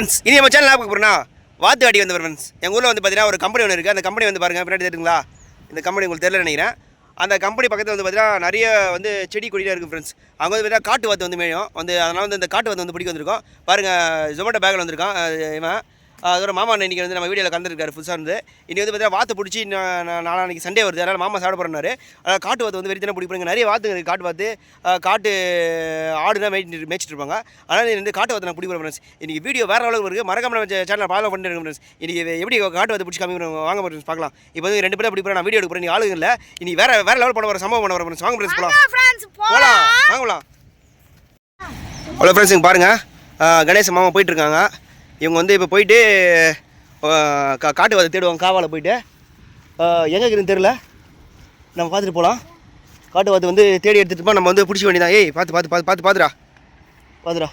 Friends இனி நம்ம channel பார்க்க போகிறோம்னா வாத்து அடி வந்து ஃப்ரெண்ட்ஸ் எங்கள் ஊரில் வந்து பார்த்தீங்கன்னா ஒரு கம்பெனி ஒன்று இருக்குது அந்த கம்பெனி வந்து பாருங்கள் பின்னாடி தெரியுங்களா இந்த கம்பெனி உங்களுக்கு தெரியல நினைக்கிறேன். அந்த கம்பெனி பக்கத்தில் வந்து பார்த்தீங்கன்னா நிறைய வந்து செடி கொடிலாம் இருக்குது ஃப்ரெண்ட்ஸ் அவங்க வந்து பார்த்தீங்கன்னா காட்டு வாத்து வந்து மேயும். வந்து அதனால் வந்து இந்த காட்டு வாத்து வந்து பிடிக்க வந்திருக்கோம். பாருங்கள் ஜொமேட்டோ பேக்கில் வந்திருக்கான் இவன். அதோட மாமா இன்னைக்கு வந்து நம்ம வீடியோவில் கலந்துருக்காரு புதுசாக இருந்து. இன்னைக்கு வந்து பார்த்தீங்கன்னா வாத்து பிடிச்சி நா- நா- நாளான்னைக்கு சண்டே வருது. அதனால் மாமா சாப்பிட போகிறனாரு அதாவது காட்டு வாத்து வந்து வெறித்தனை பிடிப்பாங்க நிறைய வாத்துங்க காட்டு வாத்து. காட்டு ஆடுதான் மேய்ச்சி மேய்ச்சிட்டு இருப்பாங்க. அதனால் இந்த காட்டு வாத்து நான் பிடிக்கிறேன் ஃப்ரெண்ட்ஸ் இன்னைக்கு வீடியோ வேறு அளவுக்கு இருக்குது மறக்காம நம்ம சேனலை ஃபாலோ பண்ணிட்டு இருக்கோம் ஃப்ரெண்ட்ஸ் இன்னைக்கு எப்படி காட்டு வாத்து பிடிச்சி காமிக்கிறோம் வாங்க ஃப்ரெண்ட்ஸ் பார்க்கலாம். இப்போ வந்து ரெண்டு பேரும் பிடிப்பேன் நான் வீடியோ எடுக்க போகிறேன் நீ ஆளுங்க இல்லை. இனி வேறு வேறு லெவல் பண்ண வர சம்பவம் பண்ண வர ஃப்ரெண்ட்ஸ் வாங்க ஃப்ரெண்ட்ஸ் போகலாம் போகலாம் வாங்கலாம் ஹலோ ஃப்ரெண்ட்ஸ் இங்கே பாருங்கள் கணேச மாமா போயிட்டு இருக்காங்க. இவங்க வந்து இப்போ போயிட்டு கா காட்டு வாதை தேடுவாங்க காவால போயிட்டு. எங்கே இருக்குதுன்னு தெரில நம்ம பார்த்துட்டு போகலாம் காட்டு வாத்து வந்து தேடி எடுத்துகிட்டு நம்ம வந்து பிடிச்ச வேண்டியதான் ஏய் பார்த்து பார்த்து பார்த்து பார்த்து பார்த்துடா. பார்த்துடா.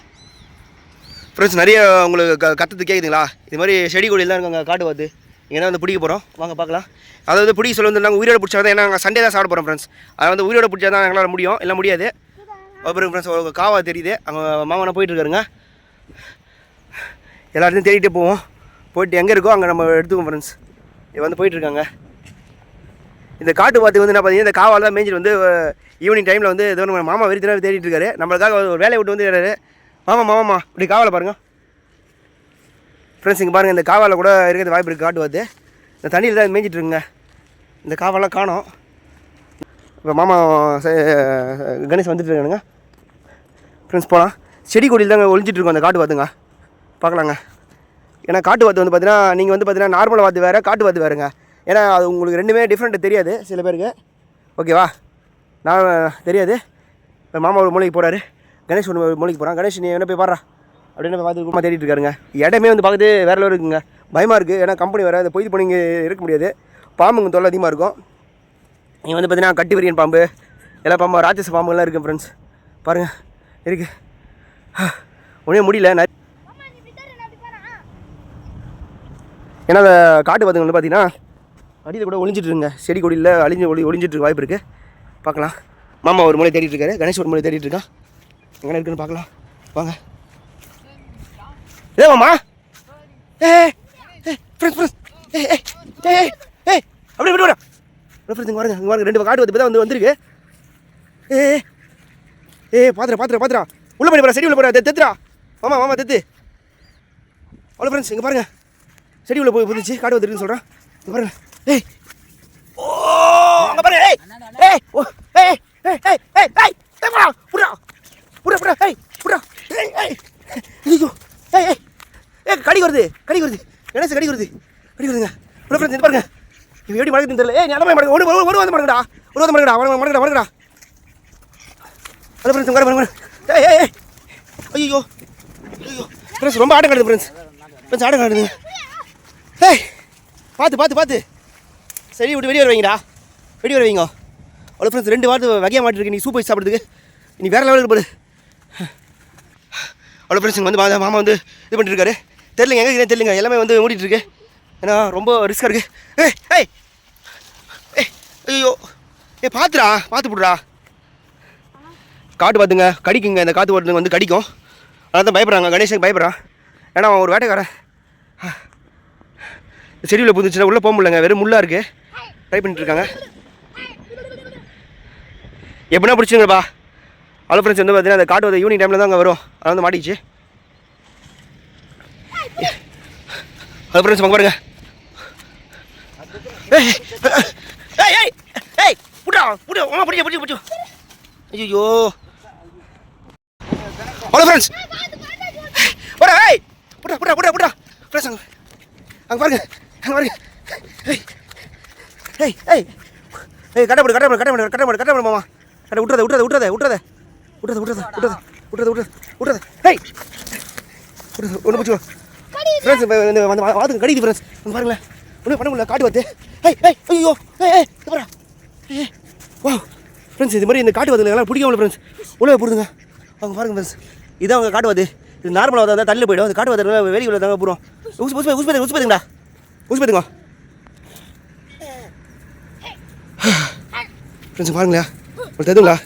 ஃப்ரெண்ட்ஸ் நிறைய உங்களுக்கு க கத்தது கேட்குதுங்களா இது மாதிரி செடி கொடியெல்லாம் இருக்காங்க காட்டு வாத்து இங்கே தான் வந்து பிடிக்க போகிறோம் வாங்க பார்க்கலாம். அதை வந்து பிடிக்க சொல்ல வந்து நாங்கள் உயிரோட பிடிச்சா தான் ஏன்னா நாங்கள் சண்டே தான் சாப்பிட போகிறோம் ஃப்ரெண்ட்ஸ் அதை வந்து உயிரோட பிடிச்சா தான் எங்களால் முடியும். இல்லை முடியாது. அப்புறம் ஃப்ரெண்ட்ஸ் காவா தெரியுது. அங்கே மாமனை போயிட்டு எல்லா இடத்தையும் தேடிட்டே போவோம். போயிட்டு எங்கே இருக்கோ அங்கே நம்ம எடுத்துக்கோம் ஃப்ரெண்ட்ஸ் இங்கே வந்து போயிட்டுருக்காங்க. இந்த காட்டு பார்த்து வந்து என்ன பார்த்தீங்கன்னா இந்த காவால் தான் மேய்ஞ்சிட்டு வந்து ஈவினிங் டைமில் வந்து ஏதோ நம்ம மாமா வெறி தேடிட்டு இருக்காரு நம்மளுக்காக ஒரு வேலையை விட்டு வந்து தேடுறாரு மாமா மாமாம்மா இப்படி காவலை பாருங்க. ஃப்ரெண்ட்ஸ் இங்கே பாருங்கள் இந்த காவாவில் கூட இருக்கிறது வாய்ப்பு இருக்குது காட்டு பார்த்து இந்த தண்ணியில் தான் மேய்ஞ்சிட்டு இருக்குங்க இந்த காவலாம் காணோம். இப்போ மாமா ச- கணேஷ் வந்துட்டு இருக்கானுங்க ஃப்ரெண்ட்ஸ் போகலாம் செடி கொடியில் தாங்க ஒளிஞ்சிட்டு இருக்கோம் அந்த காட்டு பார்த்துங்க பார்க்கலாங்க. ஏன்னா காட்டு வாத்து வந்து பார்த்தீங்கன்னா நீங்கள் வந்து பார்த்தீங்கன்னா நார்மல் வாத்து வேறு காட்டு வாத்து வேறுங்க. ஏன்னா அது உங்களுக்கு ரெண்டுமே டிஃப்ரெண்ட்டு தெரியாது சில பேருக்கு. ஓகேவா நான் தெரியாது. இப்போ மாமா ஒரு மூலைக்கு போகிறாரு கணேஷ் ஒன்று மூலைக்கு போகிறான் கணேஷ் நீ என்ன போய் பாடுறா? அப்படின்னு பார்த்து குடும்பமாக தேடிட்டு இருக்காருங்க. இடமே வந்து பார்க்குறது வேற லெவல் இருக்குங்க. பயமாக இருக்குது ஏன்னா கம்பெனி வேறு அதை பொய்து இங்கே இருக்க முடியாது. பாம்புங்க தொல்லை அதிகமாக இருக்கும். இங்கே வந்து பார்த்தீங்கன்னா கட்டி விரியன் பாம்பு எல்லா பாம்பு ராட்சச பாம்புங்கள்லாம் இருக்குது ஃப்ரெண்ட்ஸ் பாருங்கள் இருக்குது ஒன்றே முடியல. நிறைய ஏன்னா அந்த காட்டு பார்த்துங்க வந்து பார்த்தீங்கன்னா அடியில் கூட ஒளிஞ்சிட்டு இருங்க செடி கொடியில் அழிஞ்சு ஒளி ஒளிஞ்சிட்டு வாய்ப்பு இருக்குது பார்க்கலாம் மாமா ஒரு மூலை தேடிட்டு இருக்காரு. கணேஷ் ஒரு மூலை தேடிட்டு இருக்கான். எங்கே இருக்குன்னு பார்க்கலாம் வாங்க. ஏ மாமா. ஏ ஃப்ரெண்ட்ஸ் ஃப்ரெண்ட்ஸ் ஏ ஏ ஏ ஏ அப்படியே விட்டு வரேன் ஃப்ரெண்ட்ஸ் இங்கே பாருங்க இங்கே பாருங்க. ரெண்டு காட்டு வந்து தான் வந்து வந்திருக்கு. ஏ ஏ, ஏ பாத்துறா பாத்துறா பாத்துறா. உள்ள போய் போறா செடி உள்ள போறா தெத்துறா மாமா மாமா தெத்து. அவ்வளோ ஃப்ரெண்ட்ஸ் இங்கே பாருங்கள் செடி உள்ள போய் புதுச்சு காடு வந்துருக்குன்னு சொல்கிறேன் பாருங்க. ஏய். ஓ அங்கே பாரு. ஏய். ஏய் ஓ ஏய் ஏய் ஏய் ஏய் ஏய். ஏய் புடா புடா. புடா புடா. ஏய் புடா. ஏய் ஏய். ஐயோ. ஏய் ஏய். ஏய் கடி வருது கடி வருது. கணேச கடி வருது. கடி வருதுங்க. உள்ள ஃப்ரெண்ட்ஸ் இது பாருங்க. இவன் எப்படி மடக்குதுன்னு தெரியல. ஏய் ஞாபகம் மடக்கு. ஓடு ஓடு ஒரு வந்து மடக்குடா. ஒரு வந்து மடக்குடா. மடக்குடா மடக்குடா மடக்குடா. ஹலோ ஃப்ரெண்ட்ஸ் வர வர ஏய் ஏய் ஏய். ஐயோ ஐயோ ஃப்ரெண்ட்ஸ் ரொம்ப ஆட்டம் காட்டுது ஃப்ரெண்ட்ஸ் ஃப்ரெண்ட்ஸ் ஆட்டம் காட்டுதுங்க. ஏய் பார்த்து பார்த்து பார்த்து. சரி விட்டு வெளியே வருவீங்கடா. வெளியே வருவீங்க. அவ்வளோ ஃப்ரெண்ட்ஸ் ரெண்டு வாரத்து வகையாக மாட்டிருக்கு. நீ சூப்பர் சாப்பிட்றதுக்கு. நீ வேறு லெவலில் போடு. அவ்வளோ ஃப்ரெண்ட்ஸ் இங்கே வந்து மா- மாமா வந்து இது பண்ணிட்டு இருக்காரு தெரியலங்க எங்கே இதே தெரியலங்க. எல்லாமே வந்து மூடிட்டுருக்கு. ஏன்னா ரொம்ப ரிஸ்க்காக இருக்குது ஏய் ஏய். ஏய் ஐயோ. ஏய் பார்த்துடா பார்த்து போடுறா காட்டு பார்த்துங்க கடிக்குங்க. இந்த காற்று ஓட்டுங்க வந்து கடிக்கும். அதனால தான் பயப்படுறாங்க. கணேஷனுக்கு பயப்படுறான். ஏன்னா அவன் ஒரு வேட்டைக்காரன். செடியில் புதுச்சுன்னா உள்ளே போக முடியலங்க. வெறும் முள்ளாக இருக்குது ட்ரை பண்ணிட்டுருக்காங்க எப்படின்னா பிடிச்சிங்கப்பா அவ்வளோ ஃப்ரெண்ட்ஸ் வந்து பார்த்தீங்கன்னா அந்த காட்டு வந்து ஈவினிங் டைமில் தான் அங்கே வரும். அது வந்து மாட்டிச்சு ஹலோ ஃப்ரெண்ட்ஸ் வாங்க பாருங்க. ஏய் ஏய் ஏய் ஏய் புடா புடா அம்மா பிடிச்ச ஐயோ ஹலோ ஃப்ரெண்ட்ஸ் போடா ஏய் புடா புடா புடா புடா ஃப்ரெண்ட்ஸ் அங்கே அங்கே பாருங்க. அங்கே பாருங்க ஏய் ஏய் ஏய் ஏய் கட்டப்படு கட்டப்படு கட்டப்படு கட்டப்படு கட்டப்படு மாமா கட்ட விட்டுறத விட்டுறத விட்டுறத விட்டுறத விட்டுறத விட்டுறத விட்டுறத விட்டுறத விட்டுறத விட்டுறத ஏய் விட்டுறத ஒன்று பிடிச்சிக்கோ ஃப்ரெண்ட்ஸ் இந்த வந்து வாத்துக்கு கடிக்குது ஃப்ரெண்ட்ஸ் வந்து பாருங்களேன் ஒன்றும் பண்ண முடியல காட்டு வாத்து ஏய் ஏய் ஐயோ ஏய் ஏய் இது பாரா வா ஃப்ரெண்ட்ஸ் இது மாதிரி இந்த காட்டு வாத்துல எல்லாம் பிடிக்க முடியல ஃப்ரெண்ட்ஸ் உள்ள போடுங்க அவங்க பாருங்க ஃப்ரெண்ட்ஸ் இதான் அவங்க காட்டு வாத்து இது நார்மலாக வந்தால் தள்ளி போயிடும் அந்த காட்டு வாத்து வெளியே உள்ள தாங்க போகிறோம் ஊசி ஊசி ஊசி ஊசி பார்த்துங்கடா ஊசி பார்த்துங்க ஃப்ரெண்ட்ஸ் பாருங்களா ஒரு ததுங்களா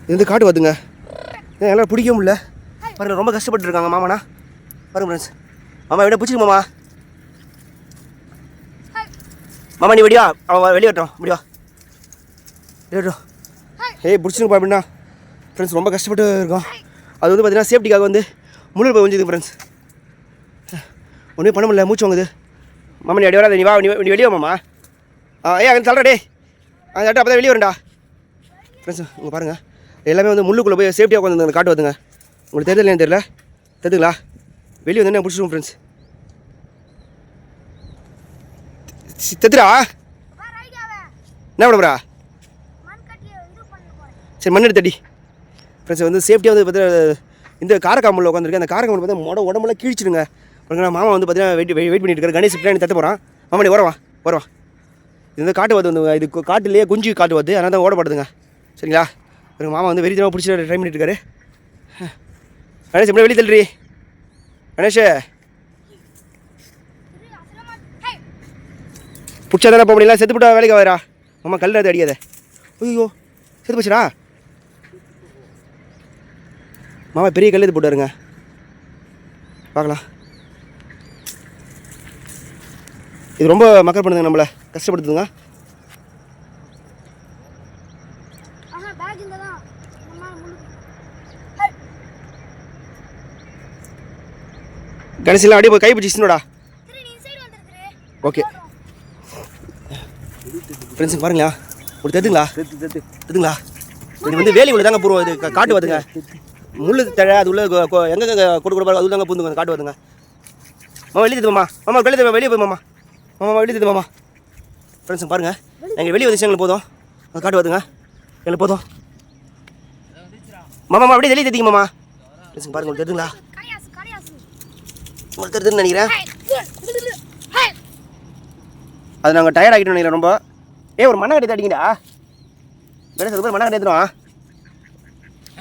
இது வந்து காட்டு வாத்துங்க ஏன் எல்லாம் பிடிக்க முடியல பாருங்க ரொம்ப கஷ்டப்பட்டு இருக்காங்க மாமாண்ணா பாருங்க ஃப்ரெண்ட்ஸ் மாமா விட பிடிச்சிருக்கு மாமா மாமா நீ வெடியா அவன் வெளியே வரட்டும் முடியா வெளியே ஏய் பிடிச்சிருப்பா அப்படின்னா ஃப்ரெண்ட்ஸ் ரொம்ப கஷ்டப்பட்டு இருக்கோம் அது வந்து பார்த்தீங்கன்னா சேஃப்டிக்காக வந்து முள்ளு போய் கொஞ்சது ஃப்ரெண்ட்ஸ் ஒன்றும் பண்ண முடியல மூச்சு வாங்குது. மாமா நீ அடி வராத நீ வா நீ நீ வெளியே மாமா. ஆ ஏ அங்கே தள்ளுறா டே அந்த அப்போ தான் வெளியே வரண்டா ஃப்ரெண்ட்ஸ் இங்கே பாருங்கள் எல்லாமே வந்து முள்ளுக்குள்ளே போய் சேஃப்டியாக உட்காந்து காட்டு வந்துங்க உங்களுக்கு தெரியல ஏன்னு தெரியல. தெரியுதுங்களா வெளியே வந்து என்ன பிடிச்சிருவோம் ஃப்ரெண்ட்ஸ் தெத்துரா என்ன பண்ணுறா சரி மண் எடுத்தடி ஃப்ரெண்ட்ஸ் வந்து சேஃப்டியாக வந்து பார்த்தீங்கன்னா இந்த காரக்காம்புல உட்காந்துருக்கு அந்த காரக்காம்புல பார்த்தா மொட உடம்புலாம் கிழிச்சிடுங்க. பாருங்க மாமா வந்து பார்த்தீங்கன்னா வெயிட் வெயிட் பண்ணிட்டு இருக்காரு. கணேஷ் பின்னாடி தத்த போகிறான் மாமா நீ வரவா வரவா இது வந்து காட்டு வந்து வந்து இது காட்டுலேயே குஞ்சு காட்டு வந்து அதனால தான் ஓடப்படுதுங்க. சரிங்களா? எங்கள் மாமா வந்து வெறித்தனமாக பிடிச்சி ட்ரை பண்ணிட்டு இருக்காரு. கணேஷ் எப்படி வெளியே தள்ளுறி? கணேஷ். பிடிச்சா தானே போக முடியல செத்து போட்டா வேலைக்கு வரா மாமா கல் அது அடிக்காத ஐயோ செத்து போச்சுடா. மாமா பெரிய கல் எது போட்டாருங்க பார்க்கலாம். இது ரொம்ப மக்கள் பண்ணுதுங்க நம்மளை. கஷ்டப்படுத்துதுங்க. கணேசெல்லாம் அப்படியே போய் கை பிடிச்சிச்சுனோடா திரு நீ சைடு வந்துரு ஓகே ஃப்ரெண்ட்ஸுங்க பாருங்களா ஒரு தெரியுங்களா தெரியுங்களா இது வந்து வேலி உள்ள தாங்க பூர்வம் இது காட்டு வருதுங்க. முள்ளு தழை அது உள்ள எங்க கொடு கொடு அது தாங்க பூந்துங்க காட்டு வருதுங்க. மாமா வெளியே மாமா. மாமா வெளியே வெளியே போய் மாமா. மாமா வெளியே தெரியுது மாமா. ஃப்ரெண்ட்ஸுங்க பாருங்க. எங்கள் வெளியே வந்துச்சு எங்களுக்கு போதும். அது காட்டு வருதுங்க. எங்களுக்கு போதும். மாமா மாமா அப்படியே வெளியே தெரியுங்க மாமா. ஃப்ரெண்ட்ஸுங்க பாருங்க உங்களுக்கு தெரியுங்களா உங்களுக்கு தெரியுதுன்னு நினைக்கிறேன். அது நாங்கள் டயர்ட் ஆகிட்டோம் நினைக்கிறேன் ரொம்ப. ஏ ஒரு மண்ணை கட்டி அடிங்கடா வேலை சொல்ல மண்ணை கட்டி எடுத்துருவோம்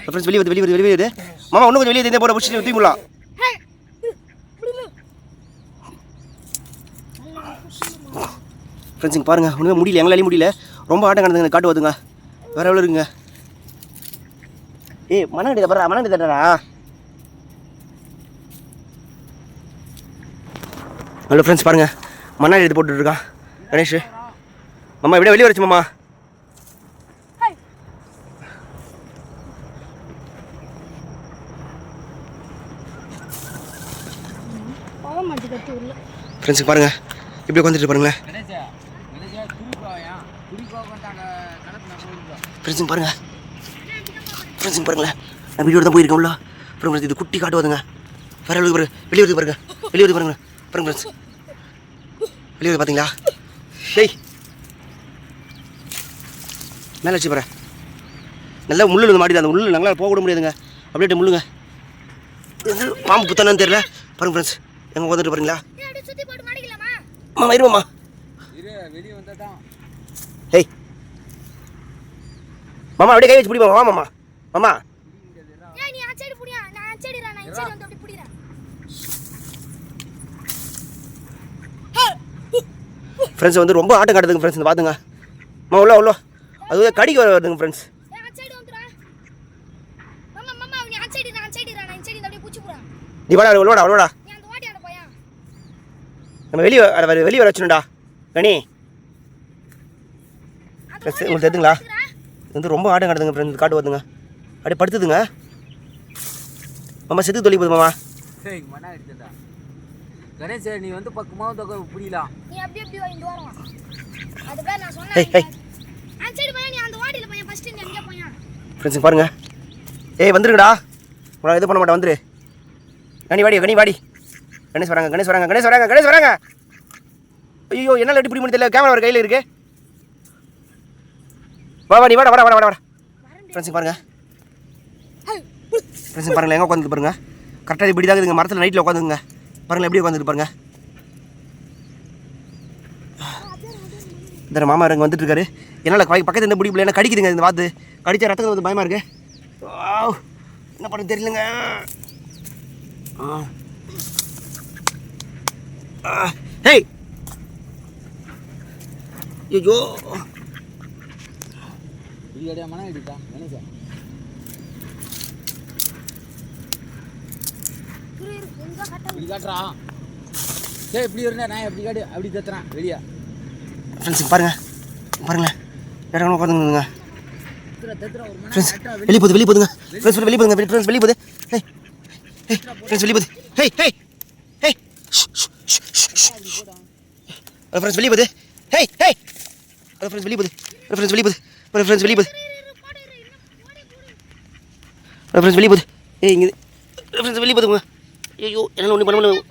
ஃப்ரெண்ட்ஸ் வெளியே வருது வெளியே வருது வெளியே வருது மாமா இன்னும் கொஞ்சம் வெளியே தெரிஞ்ச போகிற பிடிச்சி தூக்கிடலாம். ஹே ஃப்ரெண்ட்ஸ் இங்கே பாருங்கள் ஒன்றுமே முடியல. எங்களாலையும் முடியல. ரொம்ப ஆட்டம் கிடந்துங்க காட்டு வருதுங்க வேற எவ்வளோ இருக்குங்க? ஏய் மண்ணை கட்டி தரா மண்ணை கட்டி தட்டுறா ஹலோ ஃப்ரெண்ட்ஸ் பாருங்கள் மண்ணாடி எடுத்து போட்டுட்டு இருக்கான். கணேஷ். மாமா எப்படியா வெளியே வரச்சு மாமா? ஃப்ரெண்ட்ஸுக்கு பாருங்கள் இப்படி உட்காந்துட்டு பாருங்களேன் ஃப்ரெண்ட்ஸுங்க பாருங்கள் ஃப்ரெண்ட்ஸுங்க பாருங்களேன். நான் வீடியோ தான் போயிருக்கேன் உள்ள அப்புறம் இது குட்டி காட்டு வருதுங்க வேற எவ்வளோ பாருங்க. வெளியே வருது பாருங்க. வெளியே வருது பாருங்க. பாருங்க ஃப்ரெண்ட்ஸ் வெளியே வருது பார்த்தீங்களா ஏய் மேலே வச்சு பாரு. நல்லா முள்ளு வந்து மாட்டிது அந்த முள்ளு நல்லா போக விட முடியாதுங்க. அப்படியே முள்ளுங்க. பாம்பு புத்தானு தெரியல. பாருங்க ஃப்ரெண்ட்ஸ் எங்கே உட்காந்துட்டு பாருங்களா? மாமா இருமாம்மா இரு வெளியே வந்தால் தான் ஏய் மாமா அப்படியே கை வச்சு பிடிமா வா மாமா. மாமா. ஃப்ரெண்ட்ஸ் வந்து ரொம்ப ஆட்டம் காட்டுதுங்க ஃப்ரெண்ட்ஸ் இந்த பார்த்துங்க அம்மா உள்ள உள்ள அது வந்து கடிக்கு வர வருதுங்க ஃப்ரெண்ட்ஸ் நீ வாடா உள்ளோடா உள்ளோடா நம்ம வெளியே வர வர- வெளியே வர வச்சுடா கனி. Friends, உங்களுக்கு தெரியுதுங்களா வந்து ரொம்ப ஆட்டம் காட்டுதுங்க ஃப்ரெண்ட்ஸ் காட்டு வருதுங்க அப்படியே படுத்துதுங்க. மாமா செத்து தொலை போகுது மாமா. சரி மண்ணா எடுத்துடா கணேசா நீ வந்து பக்கமாக தொகை புரியலாம் நீ அப்படி அப்படி வா இந்த வாரம் வா அது பேர் நான் ஏய், ஏய். சொன்னேன் அந்த சைடு போயா நீ அந்த வாடியில போயா ஃபர்ஸ்ட் நீ அங்கே போயா ஃப்ரெண்ட்ஸ் பாருங்க. ஏய் வந்துருங்கடா. உங்களை இது பண்ண மாட்டேன் வந்துரு. கனி வாடி கனி வாடி. கணேஷ் வராங்க கணேஷ் வராங்க கணேஷ் வராங்க கணேஷ் வராங்க. ஐயோ என்னால் எப்படி பிடி தெரியல கேமரா ஒரு கையில் இருக்கு. வா வாடி வாடா வாடா வாடா வாடா. வாடா ஃப்ரெண்ட்ஸ் பாருங்க. ஃப்ரெண்ட்ஸ் பாருங்க எங்கே உட்காந்து பாருங்க. கரெக்டாக இப்படி தான் இருக்குங்க. மரத்தில் நைட்டில் உட்காந்துங்க பாருங்க எப்படி உட்காந்துட்டு பாருங்க. இந்த மாமா இங்கே வந்துட்டு இருக்காரு. என்னால் பக்கத்தில் இந்த பிடிக்கல. என்ன கடிக்குதுங்க இந்த வாத்து? கடிச்சா ரத்தம் வந்து பயமாக இருக்கு? என்ன பண்ண தெரியலங்க. Ah. Ah. ஹேய் ஐயோ இல்லையா கரெக்டாக இப்படி காட்டுறான் சரி இப்படி இருந்தா நான் எப்படி காட்டு அப்படி தத்துறான் வெளியே. ஃப்ரெண்ட்ஸ் பாருங்க. பாருங்களேன். இடம் உட்காந்துங்க ஃப்ரெண்ட்ஸ் வெளியே போகுது வெளியே போதுங்க ஃப்ரெண்ட்ஸ் வெளியே போதுங்க ஃப்ரெண்ட்ஸ் வெளியே போகுது. ஹே ஹே ஃப்ரெண்ட்ஸ் வெளியே போகுது. ஹே ஹே ஹே ஃப்ரெண்ட்ஸ் வெளியே போகுது. ஹே ஹே ஃப்ரெண்ட்ஸ் வெளியே போகுது. ஃப்ரெண்ட்ஸ் வெளியே போகுது. ஹலோ ஃப்ரெண்ட்ஸ் வெளியே போகுது ஹலோ ஃப்ரெண்ட்ஸ் வெளியே போகுது ஏய் இங்கே ஃப்ரெண்ட்ஸ் வெளியே போதுங்க ஐயோ என்னால் ஒன்றும் பண்ண முடியும்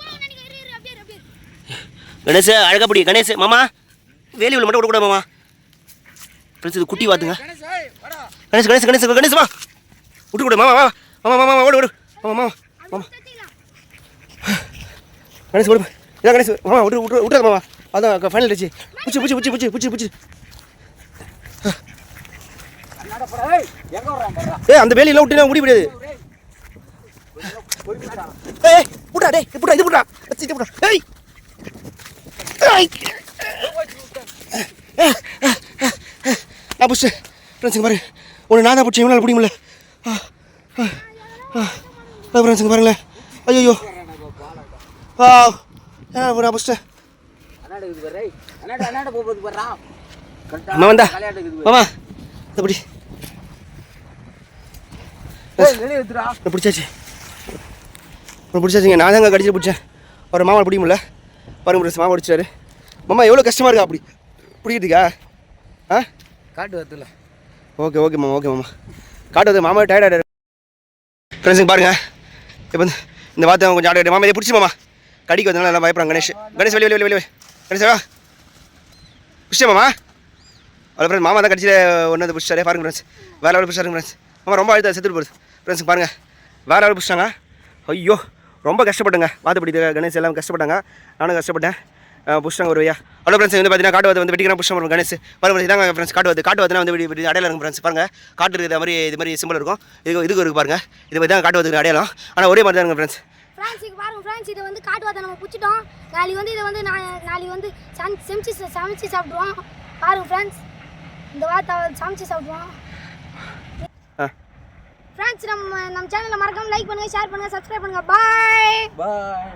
கணேஷ் அழகா பிடி. கணேஷ் மாமா. வேலி உள்ள மட்டும் விடக்கூடாது மாமா. ஃப்ரெண்ட்ஸ் இது குட்டி வாத்துங்க. கணேஷ் கணேஷ் கணேஷ் கணேஷ் மா வா. விட்டு மாமா மாமா மாமா ஓடு ஓடு. மாமா மாமா மாமா. கணேஷ் ஓடு இதான் கணேஷ் மாமா விட்டு விட்டு விட்டாத மாமா. அதான் ஃபைனல் ஆச்சு பிடிச்சி பிடிச்சி பிடிச்சி பிடிச்சி பிடிச்சி ஏய், அந்த வேலையெல்லாம் விட்டுனா முடி முடியாது. ஏய் புட்டா டேய் புட்டா இது புட்டா வச்சு இது புட்டா ஏய். நான் புடிச்சு ஃப்ரெண்ட்ஸுங்க பாருங்க ஒன்று நான் தான் பிடிச்சேன். இவனால் பிடிக்க முடியல. ஃப்ரெண்ட்ஸுங்க பாருங்களேன். ஐயோ ஆ நான் பிடிச்சிட்டேன் அண்ணாடா இருக்குது பாரு, ஏய். அண்ணாடா, அண்ணாடா போகுது பாருடா. கரெக்டா அம்மா வந்தா விளையாட்டு இருக்குது பாரு. மாமா இதை பிடி ஏய், வெளியே எடுத்துடா. இதை பிடிச்சாச்சு. பிடிச்சாச்சுங்க. நான் தாங்க கடிச்சு பிடிச்சேன். அவர் மாமா பிடிக்க முடியல. பாருங்க மாமா பிடிச்சாரு மாமா எவ்வளோ கஷ்டமாக இருக்கா அப்படி? பிடிக்கிறதுக்கா? ஆ? காட்டு வரத்துல. ஓகே ஓகே மாமா ஓகே மாமா. காட்டுவது மாமா டயர்டாக ஃப்ரெண்ட்ஸுங்க பாருங்க. இப்போ வந்து இந்த வார்த்தை கொஞ்சம் ஆட மாமா இதை பிடிச்சி மாமா. கடிக்கு வந்தனால எல்லாம் பயப்படுறாங்க கணேஷ். கணேஷ் வெளியே வெளியே வெளியே கணேஷ் வா. பிடிச்சா மாமா? அவ்வளோ ஃப்ரெண்ட்ஸ் மாமா தான் கடிச்சிட்டு ஒன்று பிடிச்சாரு பாருங்க ஃப்ரெண்ட்ஸ் வேறு லெவல் பிடிச்சாருங்க ஃப்ரெண்ட்ஸ் மாமா ரொம்ப அழுத்தா செத்துட்டு போகுது. ஃப்ரெண்ட்ஸ் பாருங்கள் வேறு லெவல் பிடிச்சிட்டாங்க. ஐயோ ரொம்ப கஷ்டப்பட்டுங்க. வாத்துப்படி கணேஷ் எல்லாம் கஷ்டப்பட்டாங்க. நானும் கஷ்டப்பட்டேன். புஷ்டாங்க ஒரு ஐயா ஹலோ ஃப்ரெண்ட்ஸ் வந்து பார்த்தீங்கன்னா காட்டு வந்து வெட்டிக்கிறா புஷ்டம் வரும் கணேஷ். பாருங்க இதாங்க ஃப்ரெண்ட்ஸ் காட்டு வந்து காட்டு வந்து வந்து இப்படி அடையாளம் இருக்கும் ஃப்ரெண்ட்ஸ் பாருங்க. காட்டு இருக்கிற மாதிரி இது மாதிரி சிம்பிள் இருக்கும். இது இதுக்கு இருக்கு பாருங்க. இது மாதிரி தான் காட்டு வந்து அடையாளம். ஆனால் ஒரே மாதிரி தான் இருக்கும் ஃப்ரெண்ட்ஸ் ஃப்ரான்ஸ் பாருங்க ஃப்ரெண்ட்ஸ் இதை வந்து காட்டுவாத்தை நம்ம பிடிச்சிட்டோம். நாளைக்கு வந்து இதை வந்து நான் நாளைக்கு வந்து சம் செமிச்சு சமைச்சு சாப்பிடுவோம். பாருங்க ஃப்ரெண்ட்ஸ் இந்த வார்த்தை சமைச்சு சாப்பிடுவோம். ஃப்ரெண்ட்ஸ் நம்ம நம்ம சேனலை மறக்காமல் லைக் பண்ணுங்கள் ஷேர் பண்ணுங்கள் சப்ஸ்கிரைப் பண்ணுங்க. பாய் பாய்